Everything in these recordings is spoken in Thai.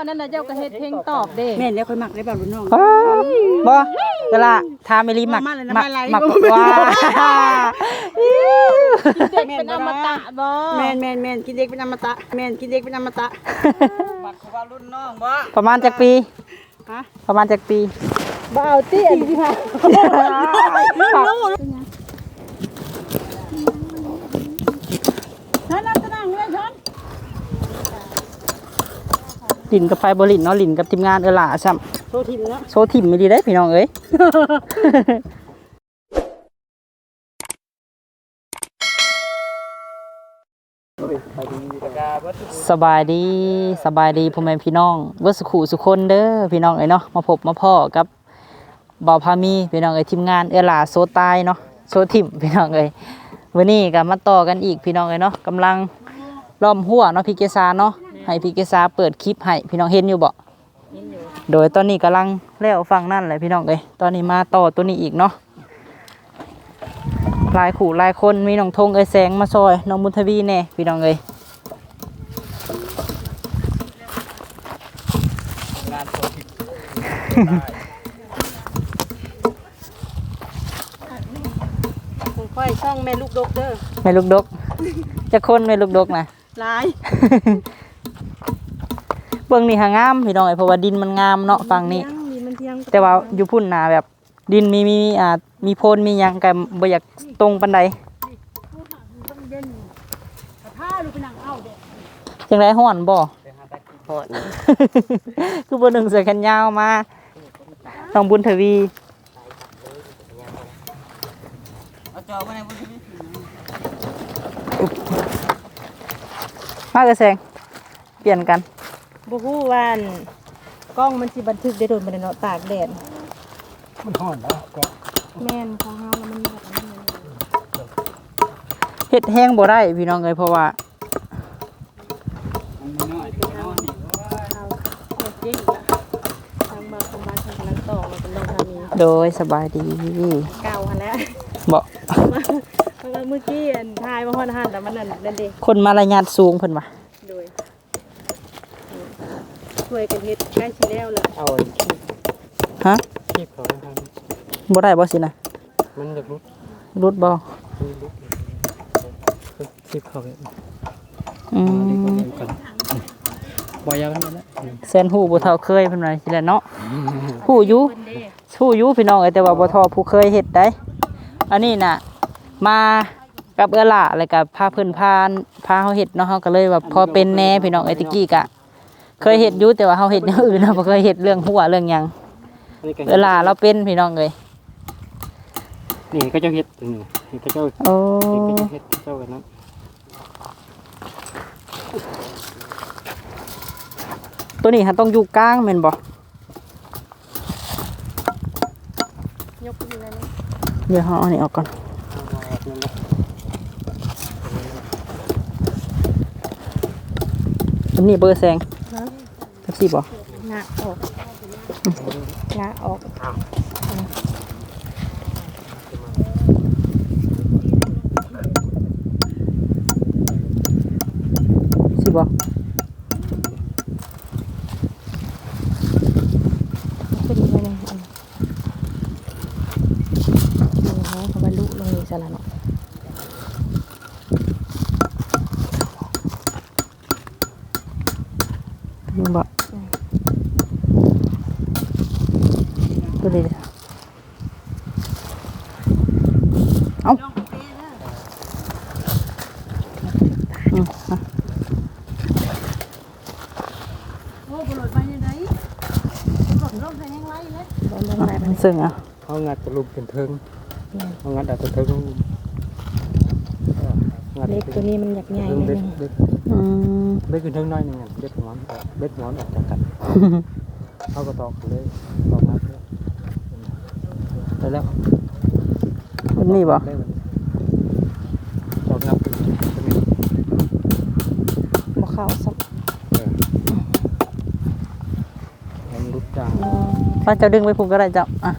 ตอนนั้นน่ะเจ้าก็เฮ็ดเพลงตอบเด้แม่นแล้วค่อยมักได้บ่รุ่นน้อง อ้าวบ่กะละทาเมลีหมักมาเลยนะหมักมาไหล หมักบ่ว่าเด็กเป็นอมตะบ่แม่นแม่นแม่นคิดเด็กเป็นอมตะแม่นคิดเด็กเป็นอมตะมักเขาว่ารุ่นน้องบ่ประมาณจักปี ฮะประมาณจักปีบ่เอาติอันที่ค่ะนั่นนั่นตะนั่งเว้ยชน ลินกับไฟบรินเนาะลินกับทีมงานเออล่ะซ้โทรทิมเนาะำโซทิมไม่ดีได้พี่น้องเอ้ยสบายดีสบายดีพ่อแม่พี่น้องเว่าสุขุสุคนเด้อพี่น้องเอ้ยเนาะมาพบมาพ่อกับบ่าวพามีพี่น้องเอ้ยทีมงานเออล่าโซตายเนาะโซทิมพี่น้องเอ้ยวันนี้ก็มาต่อกันอีกพี่น้องเอ้ยเนาะกำลังล้อมหัวเนาะพี่เกษาเนาะ ให้พี่เกษาเปิดคลิปให้พี่น้องเห็นอยู่บ่โดยตอนนี้กำลังแล้วฟังนั่นแหละพี่น้องเอ้ยตอนนี้มาต่อตัวนี้อีกเนาะหลายขู่หลายคนมีน้องธงเอ้ยแสงมาซอยน้องบุญทวีแน่พี่น้องเอ้ยผมค่อยช่องแม่ลูกดกเด้อแม่ลูกดกจะคนแม่ลูกดกนะหลาย เบื้องนี่หางามพี่น้องเอ้ยเพราะว่าดินมันงามเนาะฝั่งนี้มีมันเที่ยงแต่ว่าอยู่พุ่นนาแบบ ดินมีมีอ่ามีโพนมีหยังกันบ่อยากตรงปันใดผ้าลูกไปนั่งเอาเด้จังไรฮ้อนบ่พอดคือบ่หนึ่งเสื้อแขนยาวมาน้องบุญทวี เอาจอมาในบุญที่มากระแซงเปลี่ยนกัน บ่ฮู้ว่าอันกล้องมันสิบันทึกได้โดนบ่ได้เนาะตากแดดมันห่อนแล้วก็แม่นของเฮาแล้วมันแบบนั้นเลยเฮ็ดแห้งบ่ได้พี่น้องเอ้ยเพราะว่า มันน้อยน้อยเอาโอเคอีกละทางบ่าวของบ้านทางกำลังต่อมาเป็นลงทางนี้โดยสบายดีเก่าหั่นแหละบ่เพราะว่าเมื่อกี้อันทายมาฮอดหันแต่มันนั่นนั่นเด้คนมารายงานสูงเพิ่นว่าโดย ช่วยกันเฮ็ดใกล้สิแล้วล่ะเอาฮะคีบเขาได้ทันบ่ได้บ่สินะมันจะลุกรุดบ่มันลุกคีบเขาเลยอืมดีกว่าเดิมกันบอยามันแล้วแซนฮู้บ่เท่าเคยเพิ่นว่าสิแหละเนาะฮู้อยู่เพิ่นเด้ฮู้อยู่พี่น้องเอ้ยแต่ว่าบ่เทอผู้เคยเฮ็ดได้อันนี้น่ะ มากับเอื้อล่าแล้วก็พาเพิ่นพาพาเฮาเฮ็ดเนาะเฮาก็เลยแบบพอเป็นแหน่พี่น้องเอ้ยตะกี้ก็ เคยเฮ็ดอยู่แต่ว่าเฮาเฮ็ดอย่างอื่นเนาะบ่เคยเฮ็ดเรื่องหัวเรื่องหยังเอื้อล่าเราเป็นพี่น้องเอ้ยนี่ก็เจ้าเฮ็ดนี่ก็เจ้าโอ้นี่ก็เจ้าเฮ็ดเจ้ากันนั้นตัวนี้ฮะต้องอยู่กลางแม่นบ่ยกขึ้นแล้วนี่เดี๋ยวเฮาเอาอันนี้ออกก่อนอันนี้เบอร์แซงจัก สิบ่งะออกงะออก สิบ่ ขึ้นไปเลยอันนี่ฮะเขาบรรลุลงนี่ซะแล้วเนาะ นี่บ่ตัวนี้เอ้าอืมมา โอ้บ่หลุดไปยังไงหลุดลงไปยังไรเลย บ่ลงได้ มัน ซึ่งอะเขางัดตะลุมเป็นเทิงเขางัดเอาตะเทิงงัดเล็กตัวนี้มันอยากใหญ่เทิงนิดเบ็ดนึงเบ็ดอืมเบ็ดขึ้นเทิงน้อยหนึงเบ็ดหมอนเบ็ดหมอนออกจากกันเขาก็ตอกเลยตอกมาเลยได้แล้วอันนี้บ่ได้ตอกงับบ่เข้าซับ มันลุกจาง ป้าเจ้าดึงไปพุ่นก็ได้เจ้าอะ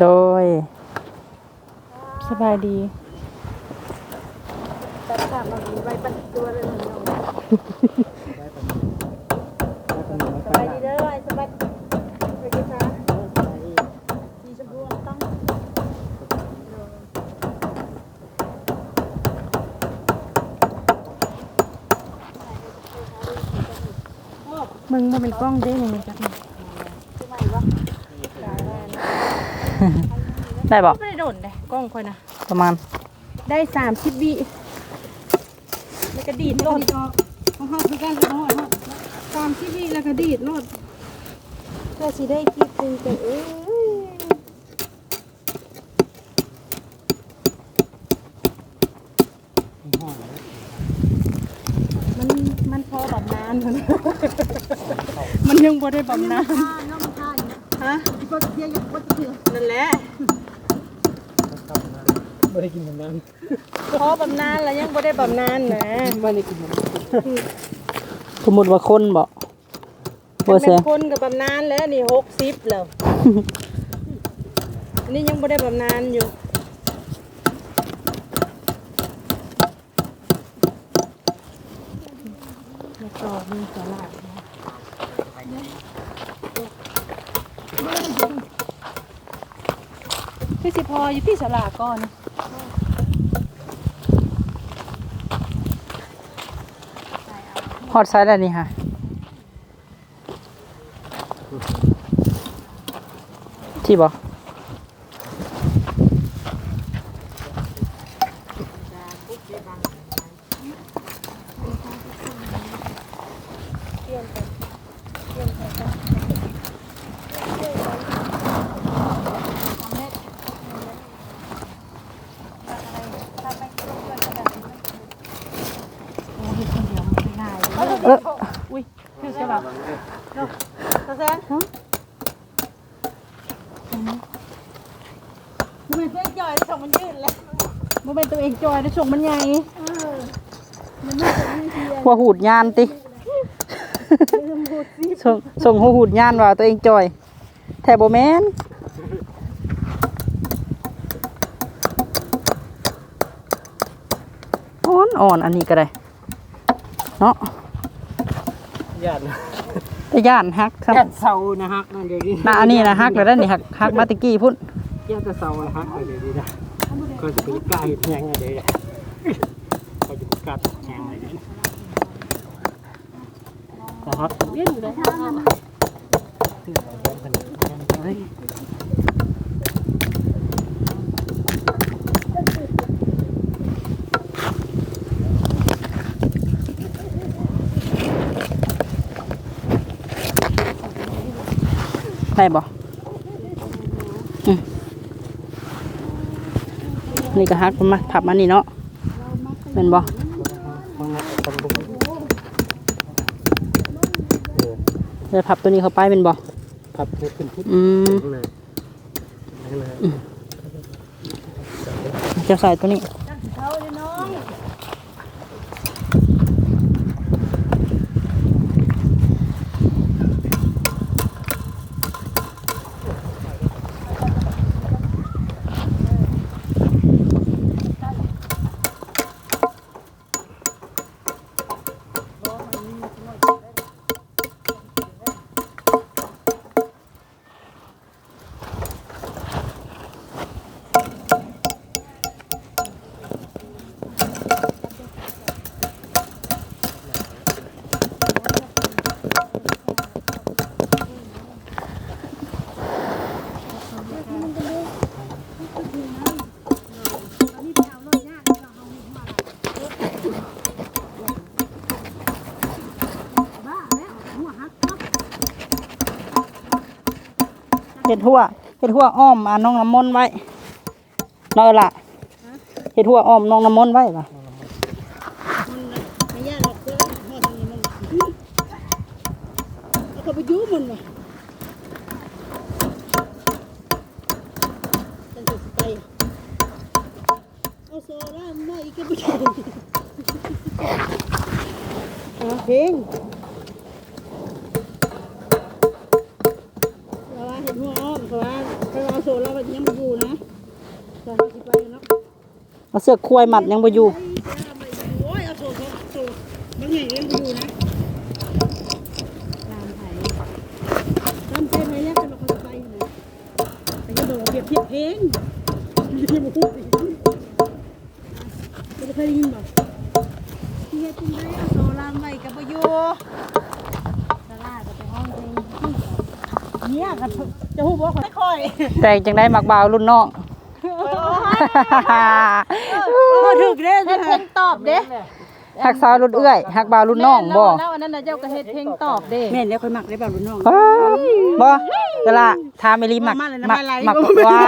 โดย สบายดีแต่ถ้ามันมีใบปันตัวเลยมันเอาสบายดีเด้อสบายไปดีค่ะมีชมพูต้อง มึงมาเป็นกล้องได้ยังไงจักนี่ได้บ่ไม่ได้โดนเลยกล้องค่อยนะประมาณ ได้สามสิบวิแล้วก็ดีดโลลดงของเขาคือการของเขาตามที่นี่แล้วก็ดีดโลดเพื่อสิได้คลิปจริงแต่เอ้ยมันมันพอบำนานมัน มัน ยังบ่ได้บำนานท่าน้องท่าเนี่ยฮะที่ก็เที่ยงอย่างก็เที่ยงนั่นแหละไม่ได้กินมันนั้นพอบำนานแล้วยังบ่ได้บำนานนะไม่ได้กินมันนั้นสมมุติว่าคนบ่บ่เป็เสียนคนกับบำนานแล้วนี่หกสิบแล้วอันนี้ยังบ่ได้บำนานอยู่ แล้วก็มีสลัดนะพี่สิพ ออยู่ที่สลาก่อนฮอดไซด์แล้วนี่ค่ะที่บ่เออ อุ้ยพี่สลัด ตาแซนมันเพื่อนจ่อยแล้วส่งมันยืดเลย บ่เป็นตัวเอง จอยได้ส่งมันใหญ่หัวหูดยานติส่งส่งหัวหูดยานว่าตัวเองจอย แทบบ่แม่นอ่อนอ่อนอันนี้ก็ได้เนาะญาตินะแต่ย่านฮักครับญาติเสานะฮักนั่นเดี๋ยวนี้น่ะอันนี้นะฮักแล้วนั่นนี่ฮักฮักมาตะกี้พุ่นญาติเสานะฮักเดี๋ยวนี้นะ ก็จะไปใกล้แทงอะไรเดี๋ยวก็จะไปกัดแทงอะไรเดี๋ยวนะครับเลี้ยงอยู่เลยเฮ้ยได้บ่อืม นี่ก็ฮักมาผับมานี่เนาะเป็นบ่ฟังนะฟังบุ้งเออเดี๋ยวผับตัวนี้เข้าไปเป็นบ่พับเทปขึ้นพุทธอืมข้างในข้างในจะใส่ตัวนี้ เห็ดหัวเห็ดหัวอ้อมอ่าน้องน้ำมนต์ไว้เนาะล่ะเห็ดหัวอ้อมน้องน้ำมนต์ไว้ป่ะไม่ยากหรอกเพื่อนพ่อทำนี้มันแล้วก็ไปยุ่มันว่ะตั้งแต่สไปเอาโซล่ามาอีกก็ไม่ได้เพลง เอาเสือกควายมัดยังบ่อยู่โอ้ยเอาโซโซโซมันใหญ่ยังไม่อยู่นะตามไผ่ตามใจไหมเนี่ยจะบอกคนไปนะแต่ก็บอกเปรียบเทียบเพลงไม่ได้มาพูดอีกไม่ได้เคยได้ยินบอกที่เฮ็ดจังไดเอาโซลามไว้กับบ่อยู่สลาก็ไปห้องเพลงเนี่ยก็จะฮู้บ่ค่อยแต่จังได้มักบ่าวรุ่นน้อง ก็ถึกเด้เฮ็ดเพลงตอบเด้ฮักสาวรุ่นเอื้อยฮักบ่าวรุ่นน้องบ่แล้วอันนั้นน่ะเจ้าก็เฮ็ดเพลงตอบเด้แม่นแล้วค่อยมักได้บ่รุ่นน้องอ้าวบ่กะละทาเมลีมักมักมักว่า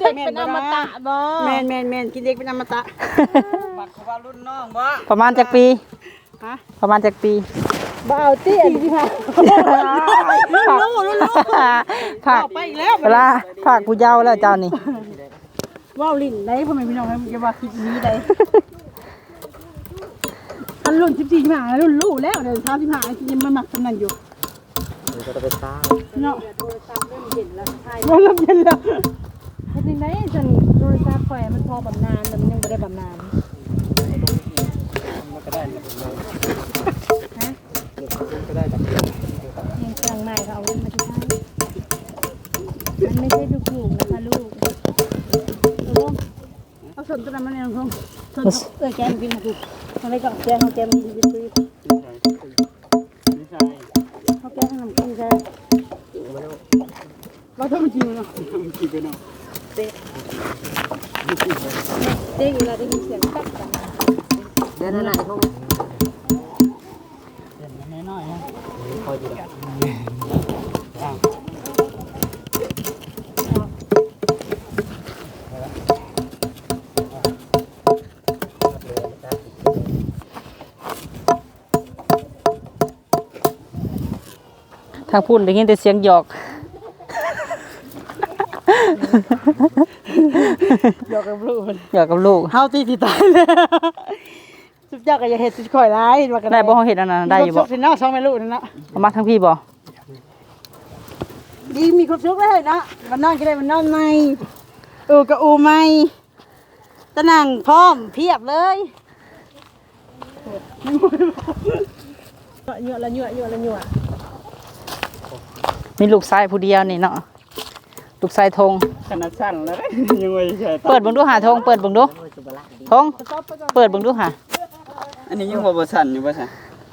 เด็กเป็นอมตะบ่แม่นแม่นแม่นกินเด็กเป็นอมตะมักบารุนน้องบ่ประมาณจักปีฮะประมาณจักปี บ่เอาเตี้ยสิค่ะรุ่นลูกรุ่นลูกฝากไปอีกแล้วเวลาฝากผู้เยาว์แล้วเจ้านี่ว้าวลิ้นได้พ่อแม่พี่น้องให้อย่าว่าคิดนี้ได้อันรุ่น14 15รุ่นลูกแล้วเดี๋ยว35ยังมามักสำนันอยู่มันก็จะไปตายเนาะโทรศัพท์เริ่มเย็นแล้วเริ่มเย็นแล้วเฮ็ดจังได๋ซั่นโทรศัพท์ข่อยมันพอบำนาญแต่มันยังบ่ได้บำนาญ ก็ได้จากยังเครื่องใหม่ก็เอาเงินมาที่ให้มันไม่ใช่ทุกลูกๆนะคะลูกเอาส่วนตัวนั้นมาเนี่ยน้องส่วนเออแกมกินถูกอะไรก็แกมเอาแกมมีดีซื้อ ทางพูดได้ยินแต่เสียงหยอกหยอกกับลูกหยอกกับลูกเฮาตีที่ตายเลยสุดยอดก็อย่าเฮ็ดสุดข่อยร้ายว่ากันได้บ่เฮาเฮ็ดอันนั้นได้อยู่บ่สิเนาะสองแม่ลูกนั่นเนาะเอามาทั้งพี่บ่ดีมีครบสุกเลยเนาะมันนอนก็ได้มันนอนใหม่อูก็อูใหม่ตะนั่งพร้อมเพียบเลยเหยอะละเหยอะเหยอะละเหยอะ มีลูกชายผู้เดียวนี่เนาะลูกชายธงขนาดสั้นแล้วยังไงใช่เปิดเบิ่งดูหาธงเปิดเบิ่งดูธงเปิดเบิ่งดูหาอันนี้ยังบ่บ่สั้นอยู่บ่ใช่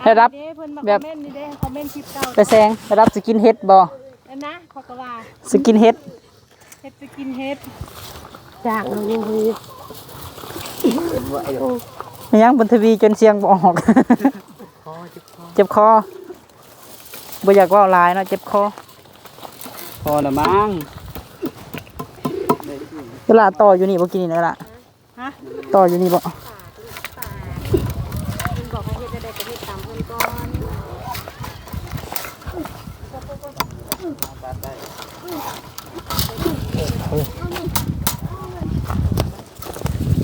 ได้รับเด้เพิ่นมาแบบคอมเมนต์นี่เด้คอมเมนต์คลิปเก่าไปแซงได้รับสกินเฮ็ดบ่อันนะขอกะว่าสกินเฮ็ดเฮ็ดจะกินเฮ็ดจากเราอยู่ที่มันยังบนทวีจนเสียงบ่ออกเจ็บคอบ่อยากเว่าหลายเนาะเจ็บคอ พอละมั้งเวลาต่ออยู่นี่บ่กินนี่นะเวลาฮะต่ออยู่นี่บ่เพิ่นบอกให้เฮ็ดได้ก็เฮ็ดตามเพิ่นก่อน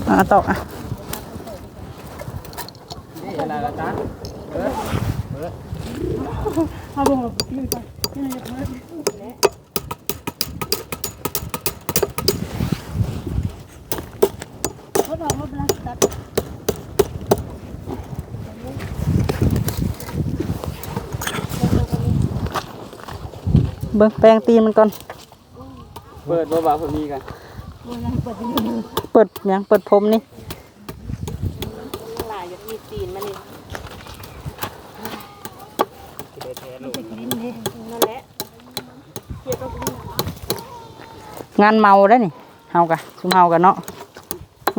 อ่าต่ออะนี่อะไรละจ๊ะเอาบ่ลืมไปนี่จะเพิ่ม เขาบอกว่าบลัสตัดเบิ่งแปรงตีนมันก่อน เปิดบ่บ่าวพอมีกัน เปิดหยังเปิดผมนี่หลายอยากมีตีนมานี่นั่นแหละงานเมาได้อนี่เฮากะซุมเฮากันเนาะ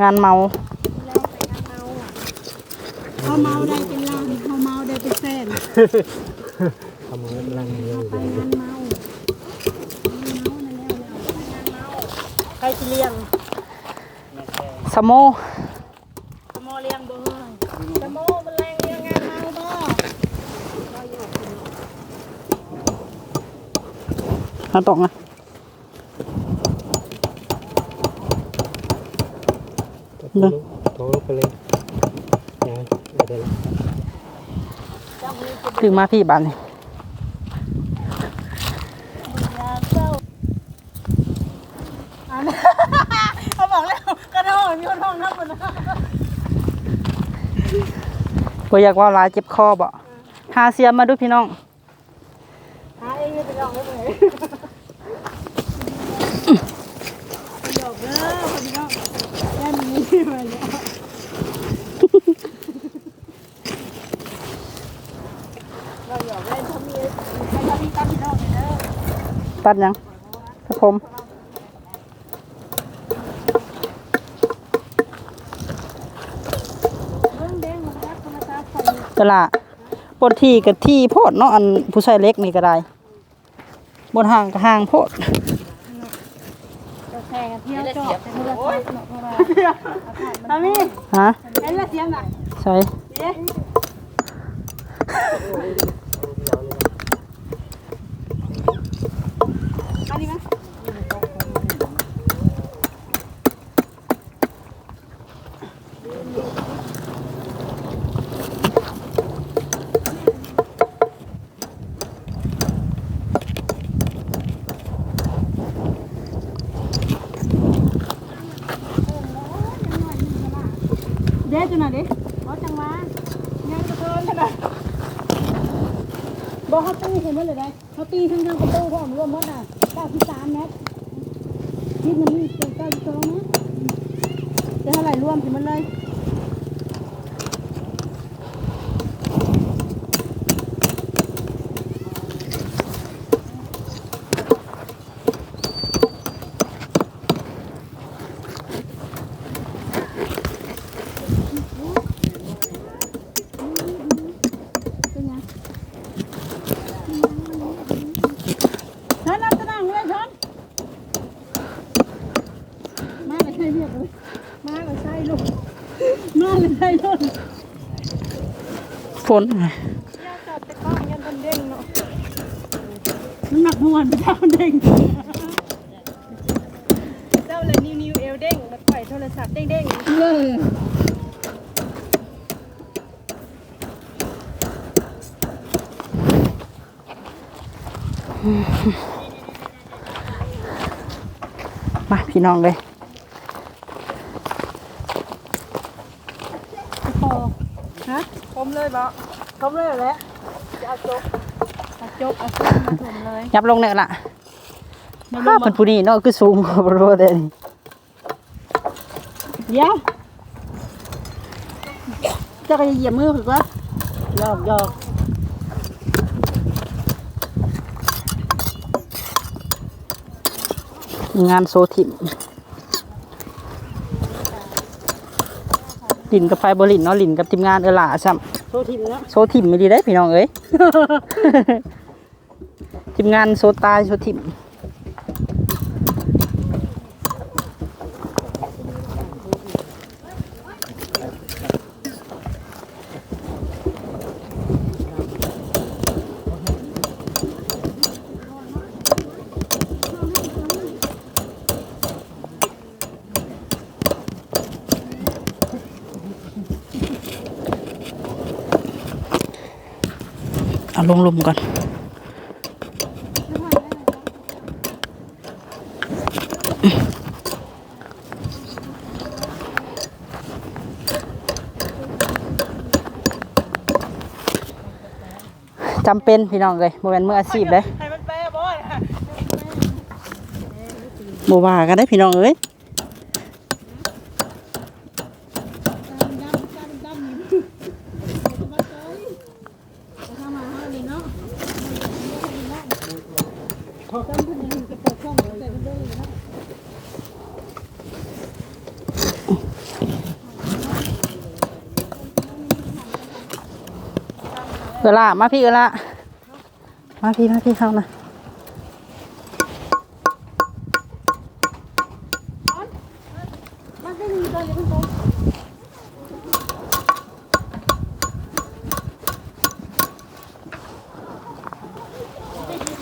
งานเมาเขาเมาได้เป็นล้านเขาเมาได้เป็นแสนทำงานลังเดียวไปงานเมาเมานั่นแล้วใครสิเลี้ยงสโมสมอเลี้ยงบ่เฮ้ยสมอมันแรงเลี้ยงงานเมาบ่มาตกนะ นะโถลงไปเลยยังเดี๋ยวถึงมาพี่บ้านนี่เขาบอกแล้วกระโดดมีคนห้องน้ำคนบ่อยากว่าลายเจ็บคอบ่หาเสียมมาด้วยพี่น้อง ตัดยังครับผมกรรมชาติใส่กะละบนที่กับที่โพดเนาะอันผู้ชายเล็กนี่ก็ได้บนห่างก็ห่างโพดแฟกันเที่ยวจอบแต่เมื่อไหร่เนาะเพราะว่าทามีฮะเห็นละเสียงอะใช่ เอ๊ะอันนี้มั้ย เด้จุน่ะเด้เอาจังมายังกระเทินจังน่ะ บอกเขาตีเห็นว่าเลยได้เขาตีทั้งทางประตูพร้อมรวมหมดอะเก้าพิสามตรคิดมันนี่เป็น92เมตรจะเท่าไหร่รวมสิมันเลย เป็นไงช้อนน้ำตะนางเลยช้อนมาเลยใช่เรียกเลยมาเลยใช่ลูกมาเลยใช่ลูก ฝ นจับแต่ก้อนยันเป็นเด้งเนาะมันหนักมวนไปเจ้าเด้งเจ้าเลยนิ้วนิ้วเอวเด้งมาปล่อยโทรศัพท์เด้งเด้งเลยมาพี่น้องเลยพอฮะผมเลยบ่เขาเลยแหละเอาจกเอาจกเอาซุ่มมาถุมเลยยับลงเนี่ยละข้าเป็นผู้นี้เนาะคือสูงกว่าบ่รู้แต่นี่เดี๋ยวเจ้าก็จะเหยียบมือถูกปะหยอกหยอกงานโซทิม ลินกับไฟบรินเนาะลินกับทีมงานเออหล่าซ้โทษทีนะำโซทิมไม่ดีได้พี่น้องเอ้ย ทีมงานโซตายโซทิม ลงลมก่อน จำเป็นพี่น้องเลยโมเป็นมืออาชีพเลยให้มันแปรบ่อยโมว่ากันได้พี่น้องเอ้ย เข้ามาเฮานี่เนาะ เออละมาพี่เออละมาพี่มาพี่เข้านะ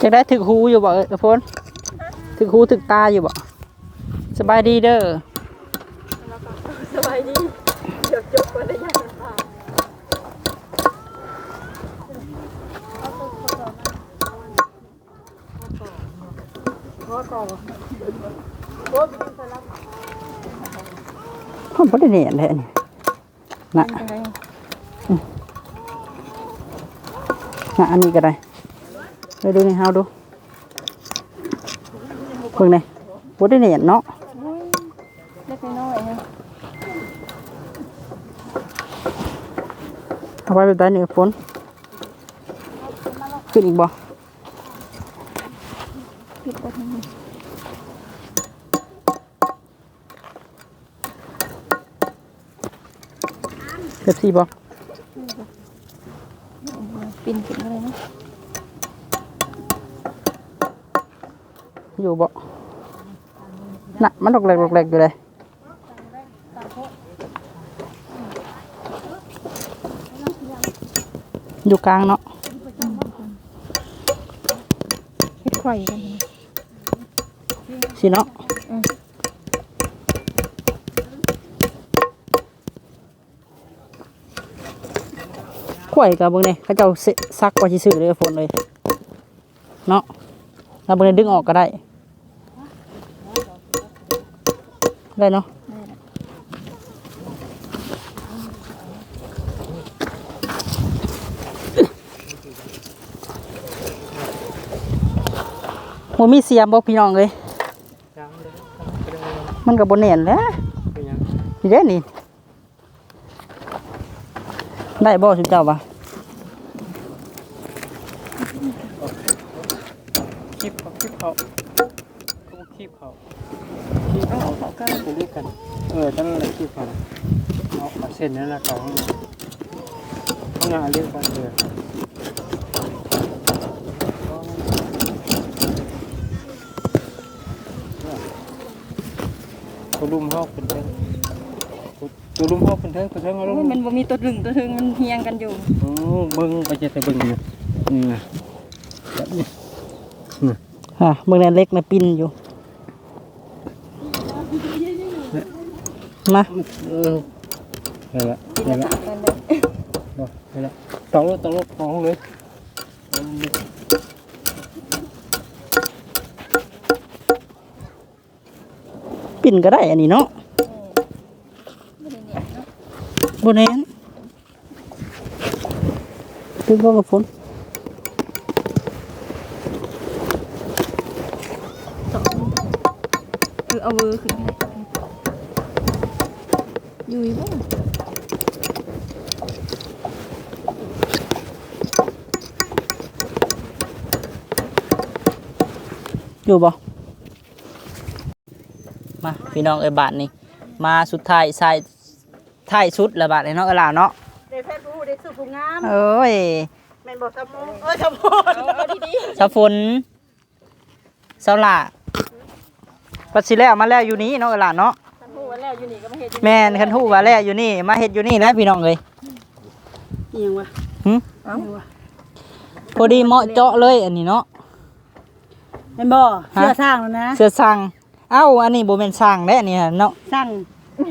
จะได้ถึกหูอยู่บ่เออพนถึกหูถึกตาอยู่บ่สบายดีเด้อ สบายดีเดี๋ยวจกก็ได้ยังค่ะ ขอต่อบ่โอ้ยไปกินสลัดผมบ่ได้เนียนแท้นี่น่ะเป็นไงน่ะอันนี้ก็ได้ไปดูนี่เฮาดูเบิ่งนี่บ่ได้เนียนเนาะเล็กน้อยๆนะเอาไว้แบบใดนี่ฝนขึ้นอีกบ่ ผิดไปทางนี้ เป๊ปซี่บ่ปินขึ้นมาเลยนะอยู่บ่น่ะมันดอกแหลกดอกแหลกอยู่เลยอยู่กลางเนาะเฮ็ดไข่กันนะสิเนาะ ข่อยกับเบิ่งนี่เขาเจ้าเสซักกว่าสิซื้อเลยฝนเลย เนาะแล้วเบิ่งนี่ดึงออกก็ได้ ได้เนาะโหมีเสียมบ่พี่น้องเลยยังเลยมันก็บ่แน่นแหล้วเป็นยังนี่เด้นี่ ได้บ่สุเจ้าปะคลิปเขาคลิปเขาเขาคลิปเขาคลิปเขาเขากันไปด้วยกัน เออตั้งแต่คลิปเขาเอาเอาเส้นนั้นละเขาเขางานเรียกกันเลยตัวลุมเขาเป็นเท่ง ตัวลุมเขาเป็นเท่งเป็นเท่งเขาลุโอ้มยมันบ่มีตัวดึงตัวถึงมันเฮียงกันอยู่โอ้เบิ้งไปเจะไปเบิ้งอยู่นี่นะแบบนี้ฮะเบิ่งแน่เล็กนะปินอยู่มาเออได้ละปินได้ละละสามกันเลยบ่ได้ละตองรถตองรถตองเลยเอานี่ปิ่นก็ได้อันนี้เนาะ บ่ได้เนี่ยเนาะ บนแนตึ้งก็กับฝนคือเอาเวอร์ขึ้นให้อยู่อีบ่อยู่บ่มาพี่น้องเอ้ยบาทนี่มาสุดท้ายใส่ ท้ายสุดละบาทนี่เนาะเออล่ะเนาะได้แฟนผู้ได้สุผู้งามเอ้ยแม่นบ่สมองเอ้ยสมองเอาดีสะฝนสาวล่ะปัดสิแล้วมาแล้วอยู่นี่เนาะเออล่ะเนาะท่านฮู้ว่าแล้วอยู่นี่ก็มาเฮ็ดอยู่แม่นคันฮู้ว่าแล้วอยู่นี่มาเฮ็ดอยู่นี่แล้วพี่น้องเอ้ยๆอีหยังวะหึเอ้าพอดีเหมาะเจาะเลยอันนี้เนาะแม่นบ่เสื้อสร้างแล้วนะเสื้อสั่งเอ้าอันนี้บ่แม่นสั่งเด้อันนี้เนาะสร้าง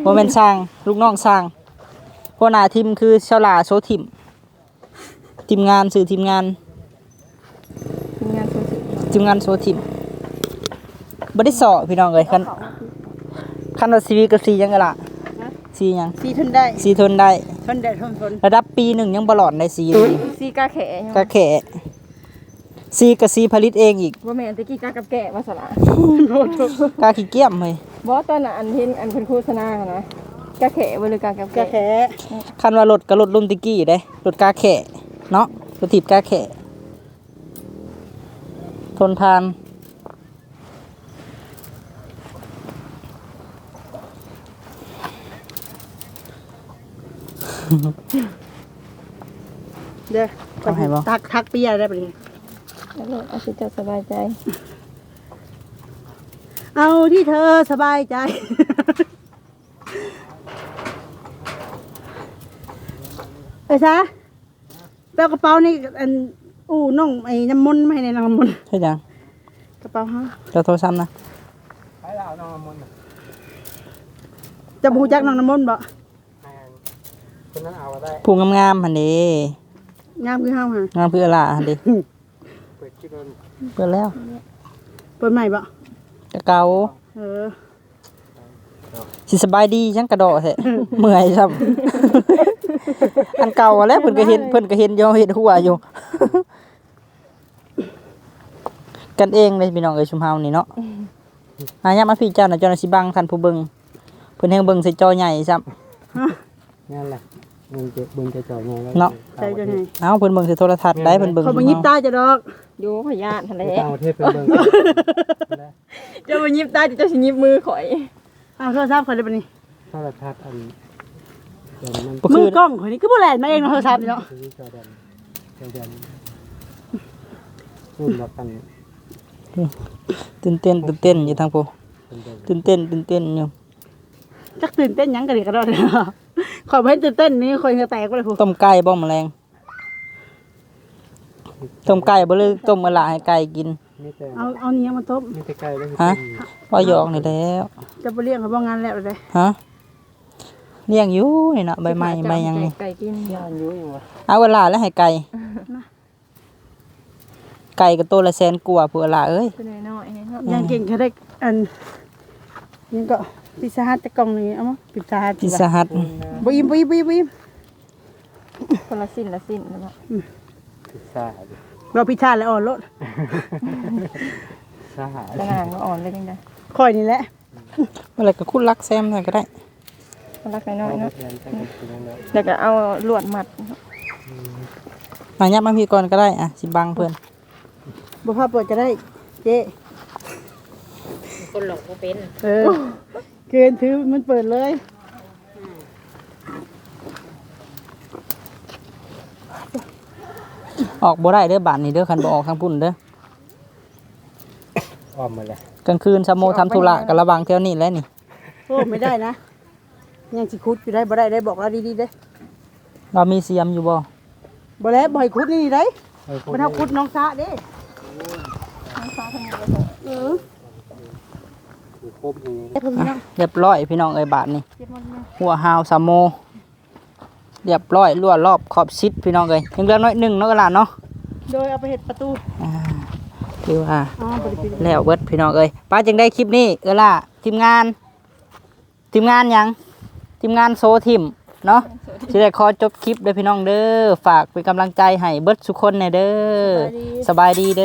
บ่แม่นสั่งลูกน้องสั่งหัวหน้าทีมคือชาวลาโซทิมทีมงานสื่อทีมงานทีมงานโซสิทีมงานโซทิมบ่ได้สอพี่น้องเอ้ยคันคันว่าซีวีกับซีหยังก็ล่ะซีหยังสีทนได้ซีทนได้ทนแดดทนฝนระดับปีหนึ่งยังบ่หลอดได้ซีเลยซีกาแขใช่ไหมก็แค่ ซีกับซีผลิตเองอีกบ่แม่นตะกี้กากับแกะว่าสละกาขี้เกียจเฮ้ยบ่ตอนน่ะอันเห็นอันเพิ่นโฆษณาหั่นนะกาแขบ่หรือกากับกระแกะแขคันว่ารถก็รถรุ่นติกี้เด้รถกาแข่เนาะรถถีบกาแข่ทนทานเด้อเอาให้บ่ ทักทักเปียได้ปะนี่ เอาลูกเอาสิเจะสบายใจ เอาที่เธอสบายใจ เอ้ยซะแปลกระเป๋านี่อันอู้น้องไอ้น้ำมนต์ไม่ให้ในน้ำมนต์ใช่จังกระเป๋าฮะเจ้าโทรศัพท์นะไปแล้วน้องอมนต์น่ะจะบูจักน้องน้ำมนต์บ่แม่นคนนั้นเอามาได้ ผู้งามๆหันเดีงามคือเฮาฮะงามเพื่อละหันเดี เปิดคลิปมันเพื่อแล้ว เปิดใหม่บ่จะเกาเออสิสบายดีจังกระโดดแท้เมื่อยซ้ำอันเก่าอะแล้วเพิ่นก็เห็นเพิ่นก็เห็นอยู่เห็นหัวอยู่ กันเองเลยพี่น้องเอ้ยชุมเฮานี่เนาะอายะมาพี่เจ้าน่ะเจ้าน่ะสิบังท่านผู้เบิ่งเพิ่นแฮงเบิ่งใส่จอใหญ่ซ้ำนั่นแหละมึงจะมึงจะจ่อยไงแล้วเนาะใจจะไหนเอ้าเพิ่นเบิ่งใส่โทรทัศน์ได้เพิ่นเบิ่งเขามายิบตาจะดอก อยู่พยานทะเลต่างประเทศเป็นเบิ่งเจ้ามายิบตาเจ้าสิยิบมือข่อยเอาโทรศัพท์เขาได้ปะนี่โทรทัศน์อันเดี๋ยวมันบ่มืคืออกล้องเขานี่ก็บ่แลนมาเองเนาะโทรศัพท์นี่เนาะคือจอแดนจอแดนรุ่นละกันตื่นเต้นตื่นเต้นอยู่ทางผู้เป็นเบิ่งตื่นเต้นตื่นเต้นอยู่จักตื่นเต้นหยังกันดิกระโดดเนาะขอยบ่เห็นตื่นเต้นนี่คอยเหงื่อแตกบ่เลยพูต้มไก่บ่แมลง ต้มไก่บ่เลยต้มมะละให้ไก่กินมีแต่เอาเอานี่มาต้มมีแต่ไกลแล้วฮะบ่หยอกนี่แหล้ว จะบ่เลี้ยงเขาบ่งานแล้วเลยฮะเลี้ยงอยู่นี่เนาะใบไม้ใบหยังนี่ไก่กินงานอยู่อยู่วะเอาเวลาแล้วให้ไก่ไก่ก็ตัวละแสนกว่าผู้ละเอ้ยตัวน้อยๆนี่เนาะยังเก่งแค่ได้อันยังก็พิซซ่าฮัทจะกล่องนึงเอามาพิซซ่าฮัทพิซซ่าฮัทบ่อิ่มบ่อิ่มบ่อิ่มบ่อิ่มคนละสิ้นละสิ้นเนาะพิ ซซ่าดิเราพิซซ่าแล้วอ่อนรสพิซซ่าขนาดก็อ่อนเลยจังได๋ข่อยนี่แหละเมื่อไหรก็คุณรักแซมนั่นก็ได้คนละน้อยๆเนาะเรียนไปกันคือนั่นแหละแล้วก็เอาลวดมัดมายับมาพี่ก่อนก็ได้อะสิบังเพื่อนบ่พาเปิดก็ได้ เจ๊คนหลงบ่เป็น เออเกินถือมันเปิดเลย ออกบ่ได้เด้อบานนี้เด้อคันบ่ออกทางพุ่นเด้ออ้อมมาเลยกลางคืนสมโมทำธุระก็ระวังแถวนี้แหล้วนี่ โอ้ไม่ได้นะ ยังสิคุดอยู่ได้บ่ได้ได้บอกเราดีๆเด้เรามีเสียมอยู่บ่บ่แล้วบ่ให้คุดนี่ได้เออบ่เท่าคุดน้องซะเด้เออครบอย่างนี้เอ้พี่น้องเรียบร้อยพี่น้องเอ้ยบาทนี่เก็บหมดเลยหัวหาวสามโม เรียบร้อยรั่วรอบขอบชิดพี่น้องเอ้ยยังเหลือน้อยหนึงเนาะกะล่ะเนาะโดยเอาไปเฮ็ดประตูอ่าคือว่าอ๋อบ่ได้ปิดแล้วเบิดพี่น้องเอ้ยป้าจึงได้คลิปนี้เออล่ะทีมงาน ทีมงานหยังทีมงานโซทิมเนาะสิได้ขอจบคลิปเด้อพี่น้องเด้อฝากเป็นกำลังใจให้เบิดทุกคนแน่เด้อสบายดีเด้อ